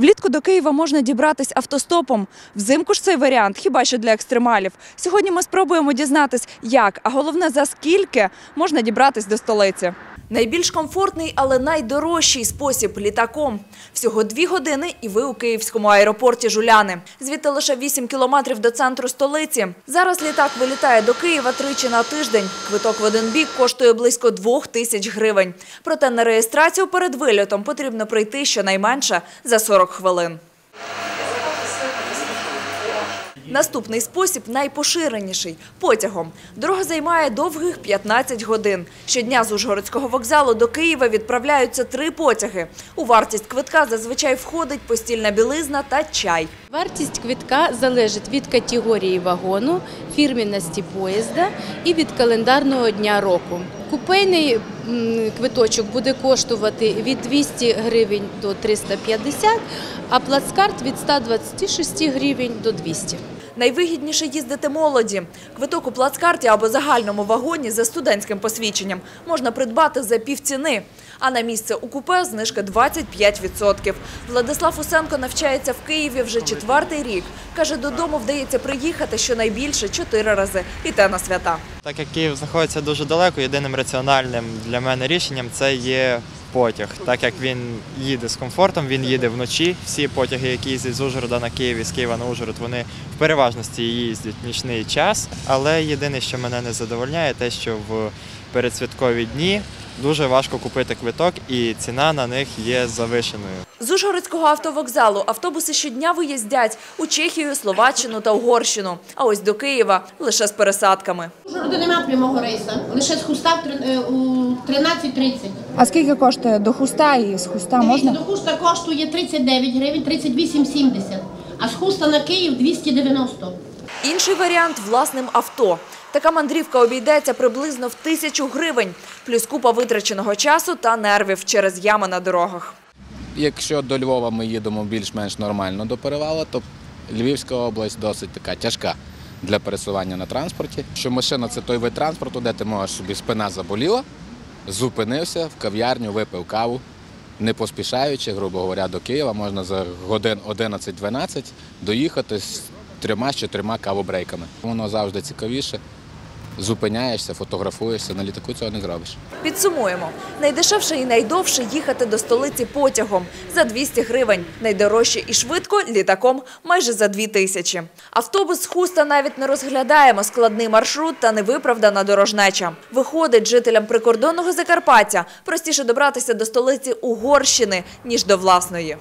Влітку до Києва можна дібратись автостопом. Взимку ж цей варіант хіба що для екстремалів. Сьогодні ми спробуємо дізнатись, як, а головне за скільки можна дібратись до столиці. Найбільш комфортний, але найдорожчий спосіб літаком. Всього дві години, і ви у київському аеропорті Жуляни. Звідти лише 8 кілометрів до центру столиці. Зараз літак вилітає до Києва тричі на тиждень. Квиток в один бік коштує близько двох тисяч гривень. Проте на реєстрацію перед вильотом потрібно прийти щонайменше за 40 хвилин. Наступний спосіб найпоширеніший – потягом. Дорога займає довгих 15 годин. Щодня з Ужгородського вокзалу до Києва відправляються три потяги. У вартість квитка зазвичай входить постільна білизна та чай. Вартість квитка залежить від категорії вагону, фірмінності поїзда і від календарного дня року. Купейний квиточок буде коштувати від 200 гривень до 350, а плацкарт від 126 гривень до 200. Найвигідніше їздити молоді. Квиток у плацкарті або загальному вагоні за студентським посвідченням можна придбати за півціни. А на місце у купе знижка 25%. Владислав Усенко навчається в Києві вже четвертий рік. Каже, додому вдається приїхати щонайбільше чотири рази. І те на свята. Так як Київ знаходиться дуже далеко, єдиним раціональним для мене рішенням це є потяг. Так як він їде з комфортом, він їде вночі. Всі потяги, які їздять з Ужгорода на Київ і з Києва на Ужгород, вони в переважності їздять нічний час. Але єдине, що мене не задовольняє, те, що в передсвяткові дні дуже важко купити квиток, і ціна на них є завишеною. З Ужгородського автовокзалу автобуси щодня виїздять у Чехію, Словаччину та Угорщину. А ось до Києва лише з пересадками. Ужгорода нема прямого рейсу, лише з хуста е, у 13.30. А скільки коштує до хуста і з хуста можна? до хуста коштує 39 гривень, 38,70, а з хуста на Київ 290. Інший варіант – власним авто. Така мандрівка обійдеться приблизно в тисячу гривень, плюс купа витраченого часу та нервів через ями на дорогах. Якщо до Львова ми їдемо більш-менш нормально до перевалу, то Львівська область досить така тяжка для пересування на транспорті. Що машина це той вид транспорту, де ти можеш собі спина заболіла, зупинився в кав'ярню, випив каву, не поспішаючи, грубо говоря, до Києва можна за годин 11-12 доїхати з трьома з чотирма кавобрейками. Воно завжди цікавіше. Зупиняєшся, фотографуєшся, на літаку цього не зробиш. Підсумуємо. Найдешевше і найдовше їхати до столиці потягом за 200 гривень. Найдорожче і швидко літаком майже за 2 тисячі. Автобус з хуста навіть не розглядаємо складний маршрут та невиправдана дорожнеча. Виходить, жителям прикордонного Закарпаття простіше добратися до столиці Угорщини, ніж до власної.